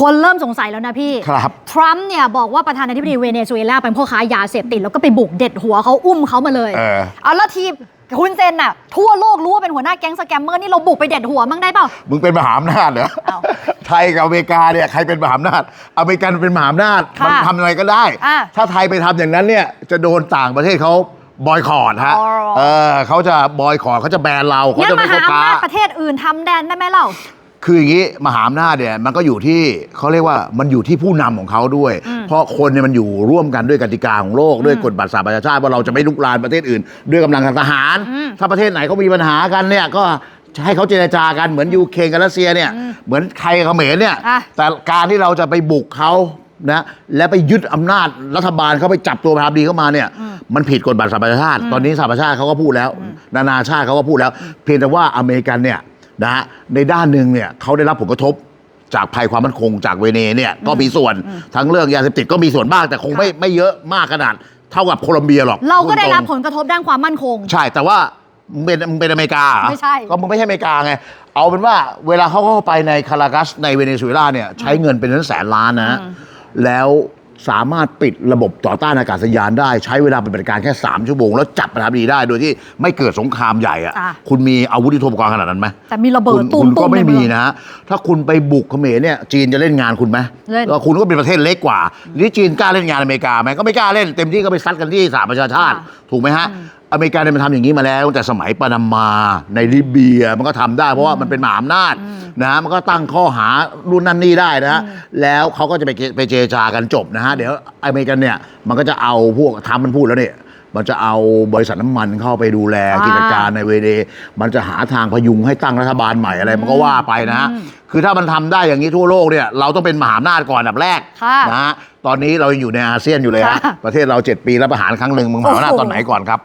คนเริ่มสงสัยแล้วนะพี่ ครับ ทรัมป์เนี่ยบอกว่าประธานาธิบดีเวเนซุเอลาเป็นพ่อค้ายาเสพติด แล้วก็ไปบุกเด็ดหัวเขาอุ้มเขามาเลยเออ เอาแล้วทีคุณเซนน่ะ ทั่วโลกรู้ว่าเป็นหัวหน้าแก๊งสแกมเมอร์นี่เราบุกไปเด็ดหัวมั่งได้เปล่า มึงเป็นมหาอำนาจเหรอ อ้าวไทยกับอเมริกาเนี่ยใครเป็นมหาอำนาจ อเมริกันเป็นมหาอำนาจ ค่ะมันทำอะไรก็ได้ อะถ้าไทยไปทำอย่างนั้นเนี่ยจะโดนต่างประเทศเขาบอยคอรดฮะ อ๋อ เออเขาจะบอยคอรดเขาจะแบนเราเขางั้นจะมไม่หาเข้าอำค้านาจประเทศอื่นทำแดนได้ไหมเล่า คืออย่างนี้มหาอำนาจเนี่ยมันก็อยู่ที่เขาเรียกว่ามันอยู่ที่ผู้นำของเขาด้วย เพราะคนเนี่ยมันอยู่ร่วมกันด้วยกติกาของโลกด้วยกฎบัตรสหประชาชาติว่าเราจะไม่ลุกลานประเทศอื่น ด้วยกำลังทางทหาร ถ้าประเทศไหนเขามีปัญหากันเนี่ยก็ให้เขาเจรจากันเหมือนยูเครนกับรัสเซียเนี่ยเหมือนไทยกับเขมรเนี่ยอะ แต่การที่เราจะไปบุกเขานะและไปยึดอำนาจรัฐบาลเขาไปจับตัวประธานาธิบดีเข้ามาเนี่ยมันผิดกฎบัตรสหประชาชาติ ตอนนี้สหประชาชาติเขาก็พูดแล้ว นานาชาติเขาก็พูดแล้ว เพียงแต่ว่าอเมริกันเนี่ย นะฮะในด้านหนึ่งเนี่ยเขาได้รับผลกระทบจากภัยความมั่นคงจากเวเนเนี่ยก็มีส่วนทั้งเรื่องยาเสพติดก็มีส่วนบ้างแต่คงไม่ไม่เยอะมากขนาดเท่ากับโคลอมเบียหรอกเราก็ได้พูตงรับผลกระทบด้านความมั่นคง ใช่แต่ว่ามึงเป็นมึงเป็นอเมริกาเหรอไม่ใช่ก็มึงไม่ใช่อเมริกาไง เอาเป็นว่าเวลาเขาเข้าไปในคารากัสในเวเนซุเอลาเนี่ยใช้เงินเป็นแสนล้านนะ แล้ว สามารถปิดระบบต่อต้านอากาศยานได้ ใช้เวลาปฏิบัติการแค่ 3 ชั่วโมง แล้วจับประธานาธิบดีได้โดยที่ไม่เกิดสงครามใหญ่อะจ้ะคุณมีอาวุธยุทโธปกรณ์ขนาดนั้นไหมแต่มีระเบิดคุณตุ้คุณมก็ๆไม่ในเมืมีองนะถ้าคุณไปบุกเขมรเนี่ยจีนจะเล่นงานคุณไหมเล่น แล้วคุณก็เป็นประเทศเล็กกว่านี่จีนกล้าเล่นงานอเมริกาไหมก็ไม่กล้าเล่นเต็มที่ก็ไปซัดกันที่สหประชาชาติค่ะถูกไหมฮะอเมริกาเนี่ยมันทำอย่างนี้มาแล้วตั้งแต่สมัยปานามาในลิเบียมันก็ทำได้เพราะว่ามันเป็นมหาอำนาจนะมันก็ตั้งข้อหารุ่นนั่นนี่ได้นะแล้วเขาก็จะไปเจไปเจรจากันจบนะฮะเดี๋ยวอเมริกันเนี่ยมันก็จะเอาพวกทำมันพูดแล้วเนี่ยมันจะเอาบริษัทน้ำมันเข้าไปดูแลอ่ากิจการในเวเดมันจะหาทางพยุงให้ตั้งรัฐบาลใหม่อะไรมันก็ว่าไปนะฮะคือถ้ามันทำได้อย่างนี้ทั่วโลกเนี่ยเราต้องเป็นมหาอำนาจก่อนอันดับแรกค่ะนะฮะตอนนี้เรายังอยู่ในอาเซียนอยู่เลยฮะค่ะ ประเทศเราเจ็ดปีรับประหารครั้งหนึ่งมึงมหาอำนาจตอนไหนก่อนครับ